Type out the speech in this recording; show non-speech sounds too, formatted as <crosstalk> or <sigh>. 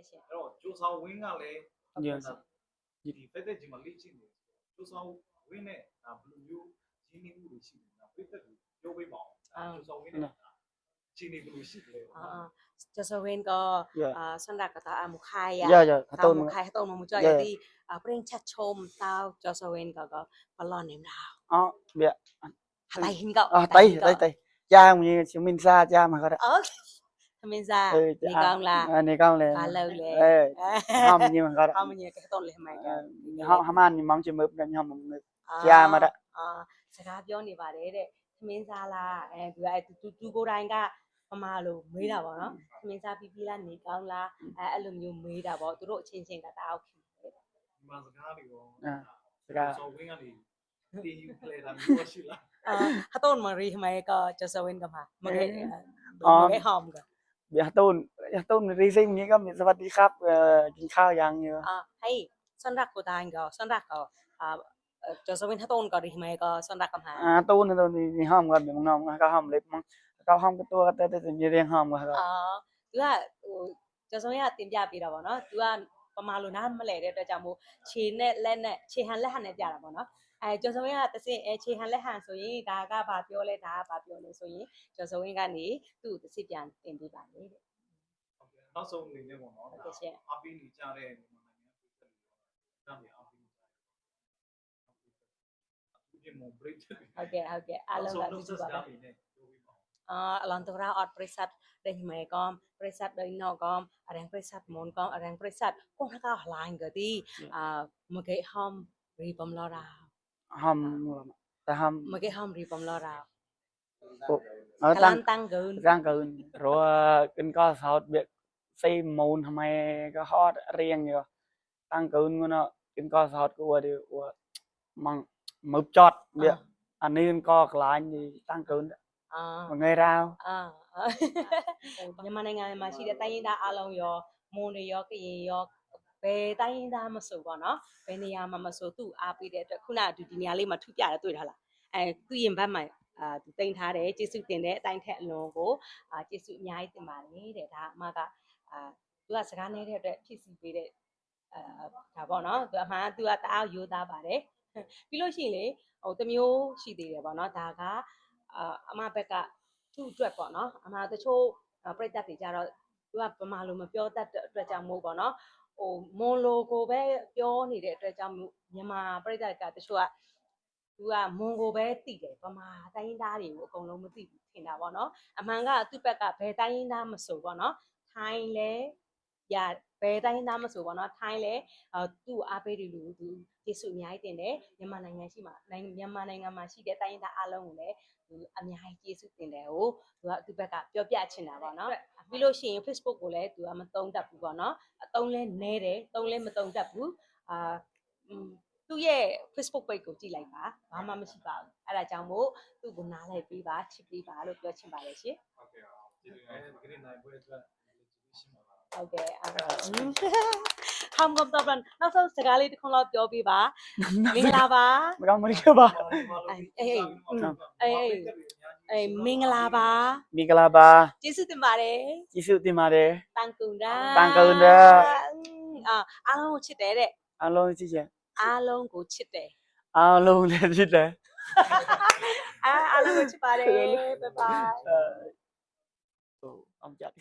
Dạ. 谢谢。哦，朱朝伟啊嘞，yes，你别在这么理性的，朱朝伟呢，啊，不是有经历过理性的，别在有为毛，啊，朱朝伟呢。Uh, dạ, dạ. à. à, à. cho so hen ko son rak ta mu khai ya ta mu khai ta mu cho ya đi. Preng chat chom tao cho so hen ko ko palon nem nào? Ờ bia tay hin ko ờ, tay tay tay cha mình mình xa cha mà có đấy အော်သမင်းစား Ừ, နေကောင်းလား À, này con là. ဘာလုပ်လဲ Ê, không nhưng mà có ဟော đấy. မညကတော့လေမိုင်က Không, không ăn thì mong chỉ mướp nên không mướp. အာကြာမှာတဲ့အာစကားပြောနေပါတယ်တဲ့သမင်းစားလားအဲသူကအဲသူသူကိုယ်တိုင်ကမမလို့မေးတာပေါ့နော်သမင်းစားပြီးပြီးလားနေကောင်းလားအဲအဲ့လိုမျိုးမေးတာပေါ့သူတို့အချင်းချင်းကတအားခင်တယ်ဒီမှာစကားတွေရော À, ဂျို cái ဆောင်ဝင်းကနေတင်ယူဖလဲတာမျိုးရှိလားအာဟတုံမရီမိုင်ကကျဆဝင်းကမှာမကေမ Ờ. ကေဟောမ်က bị hatun, hatun đi sinh như có mình sao đi khắp chính khao yang như. အာဟေးစန္ဒကိုတိုင်းကစန္ဒကအာကျဆဝင်းဟတုံကရီမိုင်ကစန္ဒကမှာ À, tu này tu thì thì không có mình không có không lip mong. Có không cái tua cái tới như riêng không có. အာသူကဟိုကျဆဝင်းကတင်ပြပေးတာပေါ့နော်သူကပမာလိုနားမလဲတဲ့အတွက်ကြောင့်မို့ခြေနဲ့လက်နဲ့ခြေဟန်လက်ဟန်နဲ့ပြတာပေါ့နော် အဲကျော်စုံရကတစင်အချေဟန်လက်ဟန်ဆိုရင်ဒါကဘာပြောလဲဒါကဘာပြောလဲဆိုရင်ကျော်စုံရကနေသူ့တစင်ပြန်တင်ပေးပါလေတဲ့နောက်ဆုံးအနေနဲ့ပေါ့နော်အပိနေကြတဲ့မြန်မာနိုင်ငံပြည်သက်တွေတော့ဒါတွေဒီမိုဘရိတ်ဟုတ်ကဲ့ဟုတ်ကဲ့အားလုံးကဒီပါပါအာအလန်တရာအော့ပရိစတ်ဒိမေကောမ်ပရိစတ်ဒိနောကောမ်အရင်ပရိစတ်မွန်ကောမ်အရင်ပရိစတ်ကိုနကောက်လိုင်းကတိအာမကေဟ ோம் ရီပမ်လောရာ hôm, ta hôm mấy cái hôm đi bom lo rào, ở tăng tăng gần tăng gần rồi kinh co sao biết xây môn hôm nay có hot riêng nhiều tăng gần nó kinh co sao của đi của măng mập chót ờ. biết. Anh nên co lại gì tăng gần ờ. mà nghe rao ờ. <laughs> nhưng mà này ngày mà chị đã tay đã alo yo môn yo cái gì yo လုံးရောမွန်တွေရောကရင်ရောဘယ်တိုင်းရင်းသားမဆိုပေါ့နော်ဘယ်နေရာမှာမဆိုသူ့အားပေးတဲ့အတွက်ခုနကဒီဒီနေရာလေးမှာထူပြတယ်တွေ့ထားလားအဲသူ့ရင်ဘတ်မှာအာသူတင်ထားတယ်ကျေးဇူးတင်တဲ့အတိုင်းထက်အလွန်ကိုအာကျေးဇူးအများကြီးတင်ပါတယ်တဲ့ဒါအမကအာသူကစကားနေတဲ့အတွက်ဖြစ်စီပေးတဲ့အာဒါပေါ့နော်သူအမှန်ကသူကတအားရိုးသားပါတယ်ပြီးလို့ရှိရင်လေဟိုတစ်မျိုးရှိသေးတယ်ပေါ့နော်ဒါကအာအမဘက်ကသူ့အတွက်ပေါ့နော်အမတချို့အာပြိတ္တတွေကြတော့သူကပမာလိုမပြောတတ်တဲ့အတွက်ကြောင့်မို့ပေါ့နော် ဟိုမွန်လိုကိုပဲပြောနေတဲ့အတွက်ကြောင့်မို့မြန်မာပြိတ္တကတချို့ကသူကမွန်ကိုပဲတည်တယ်ဗမာတိုင်းရင်းသားတွေကိုအကုန်လုံးမသိဘူးထင်တာပေါ့နော်အမှန်ကသူ့ဘက်ကဘယ်တိုင်းရင်းသားမဆိုပေါ့နော်ထိုင်းလဲ ရဘယ်တိုင်းရင်းသားမဆိုပေါ့နော်ထိုင်းလဲအာသူ့အားပေးတယ်လို့သူကျေးဇူးအများကြီးတင်တယ်မြန်မာနိုင်ငံရှိမှာနိုင်ငံမြန်မာနိုင်ငံမှာရှိတဲ့တိုင်းရင်းသားအားလုံးကိုလည်းသူအများကြီးကျေးဇူးတင်တယ်ဟိုသူကသူ့ဘက်ကပြောပြချင်တာပေါ့နော်ပြီးလို့ရှိရင် Facebook ကိုလည်းသူကမတုံးတတ်ဘူးပေါ့နော်အတုံးလဲနဲတယ်တုံးလဲမတုံးတတ်ဘူးအာอืมသူ့ရဲ့ Facebook page ကိုကြည့်လိုက်ပါဘာမှမရှိပါဘူးအဲ့ဒါကြောင့်မို့သူ့ကိုနားလိုက်ပေးပါချစ်ပေးပါလို့ပြောချင်ပါတယ်ရှင်ဟုတ်ကဲ့ပါဒီလိုပဲဒီနေ့နိုင်ပွဲအတွက်ရှင်းပါပါ ဟုတ်ကဲ့အဲ့ဒါဟမ်ကောတော့နောက်ဆုံးစကားလေးတစ်ခုလောက်ပြောပြပါမင်္ဂလာပါ mà con mới chưa ba အေးမင်္ဂလာပါ mi la ba ကျေးဇူးတင်ပါတယ် chỉ sự tìm mà để တန်ကုန်တာတန်ကုန်တာအာအားလုံးကိုချစ်တယ်တဲ့ alo chị chị အားလုံးကိုချစ်တယ် alo lên chị đấy အာအားလုံးကိုချစ်ပါတယ်ဘိုင်ဘိုင် ông chặt